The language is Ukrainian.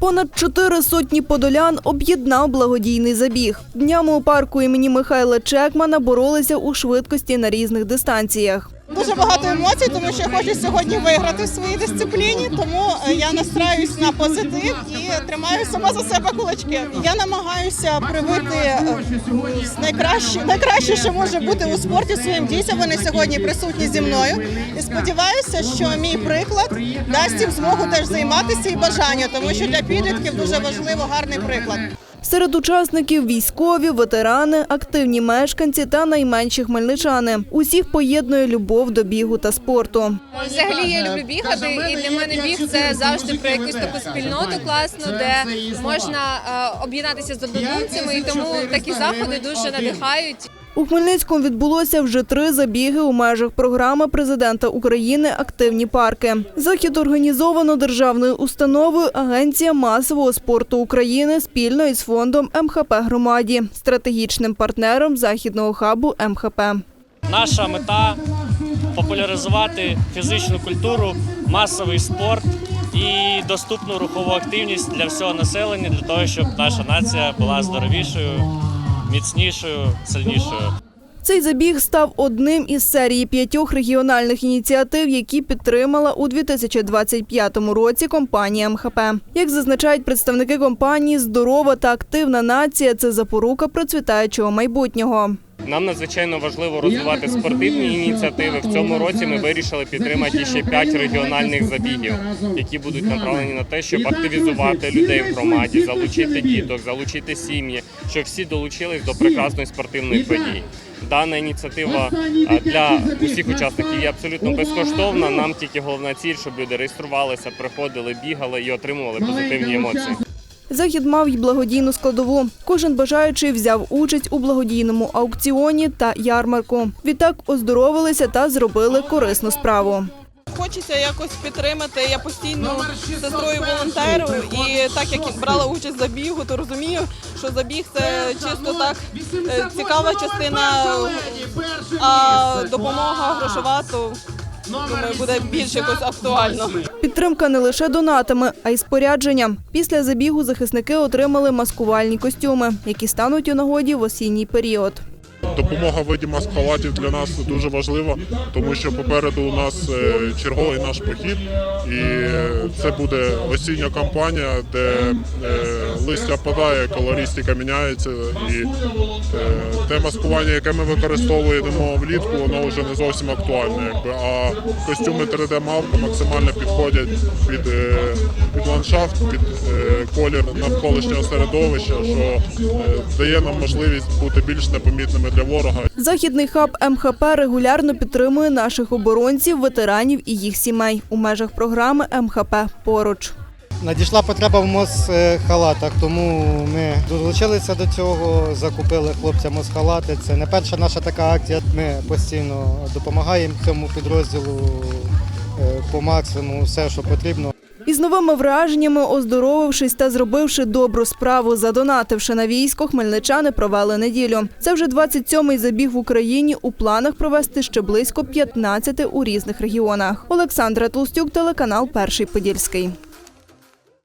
Понад чотири сотні подолян об'єднав благодійний забіг. Днями у парку імені Михайла Чекмана боролися у швидкості на різних дистанціях. Дуже багато емоцій, тому що я хочу сьогодні виграти в своїй дисципліні. Тому е, я настраюсь на позитив і тримаю сама за себе кулачки. Я намагаюся привити е, найкраще, найкраще, що може бути у спорті своїм дітям. Вони сьогодні присутні зі мною. І сподіваюся, що мій приклад дасть їм змогу теж займатися і бажання, тому що для підлітків дуже важливо гарний приклад. Серед учасників військові, ветерани, активні мешканці та найменші хмельничани. Усіх поєднує любов до бігу та спорту. Взагалі я люблю бігати, і для мене біг це завжди про якусь таку спільноту класну, де можна е, об'єднатися з однодумцями, і тому такі заходи дуже надихають. У Хмельницькому відбулося вже три забіги у межах програми президента України Активні парки. Захід організовано державною установою Агенція масового спорту України спільно із фондом МХП громаді, стратегічним партнером західного хабу МХП. Наша мета популяризувати фізичну культуру, масовий спорт і доступну рухову активність для всього населення, для того, щоб наша нація була здоровішою, міцнішою, сильнішою. Цей забіг став одним із серії п'ятьох регіональних ініціатив, які підтримала у 2025 році компанія МХП. Як зазначають представники компанії, здорова та активна нація це запорука процвітаючого майбутнього. Нам надзвичайно важливо розвивати спортивні ініціативи. В цьому році ми вирішили підтримати ще п'ять регіональних забігів, які будуть направлені на те, щоб активізувати людей в громаді, залучити діток, залучити сім'ї, щоб всі долучились до прекрасної спортивної події. Дана ініціатива для усіх учасників є абсолютно безкоштовна. Нам тільки головна ціль, щоб люди реєструвалися, приходили, бігали і отримували позитивні емоції. Захід мав й благодійну складову. Кожен бажаючий взяв участь у благодійному аукціоні та ярмарку. Відтак оздоровилися та зробили корисну справу. Хочеться якось підтримати. Я постійно сестрою волонтеру, і так як брала участь в забігу, то розумію, що забіг це чисто так е, цікава частина, а допомога грошова, то думаю, буде більш якось актуально. Підтримка не лише донатами, а й спорядженням. Після забігу захисники отримали маскувальні костюми, які стануть у нагоді в осінній період. Допомога в виді маск-халатів для нас дуже важлива, тому що попереду у нас е, черговий наш похід, і це буде осіння кампанія, де е, листя падає, колористика міняється, і е, те маскування, яке ми використовуємо влітку, воно вже не зовсім актуальне. Якби. А костюми 3D-мавка максимально підходять під, під ландшафт, під колір навколишнього середовища, що дає нам можливість бути більш непомітними для ворога. Західний хаб МХП регулярно підтримує наших оборонців, ветеранів і їх сімей у межах програми МХП поруч. Надійшла потреба в мосхалатах, тому ми долучилися до цього, закупили хлопцям мосхалати. Це не перша наша така акція. Ми постійно допомагаємо цьому підрозділу е, по максимуму, все, що потрібно. Із новими враженнями, оздоровившись та зробивши добру справу, задонативши на військо, хмельничани провели неділю. Це вже 27-й забіг в Україні. У планах провести ще близько 15 у різних регіонах. Олександра Толстюк, телеканал Перший Подільський.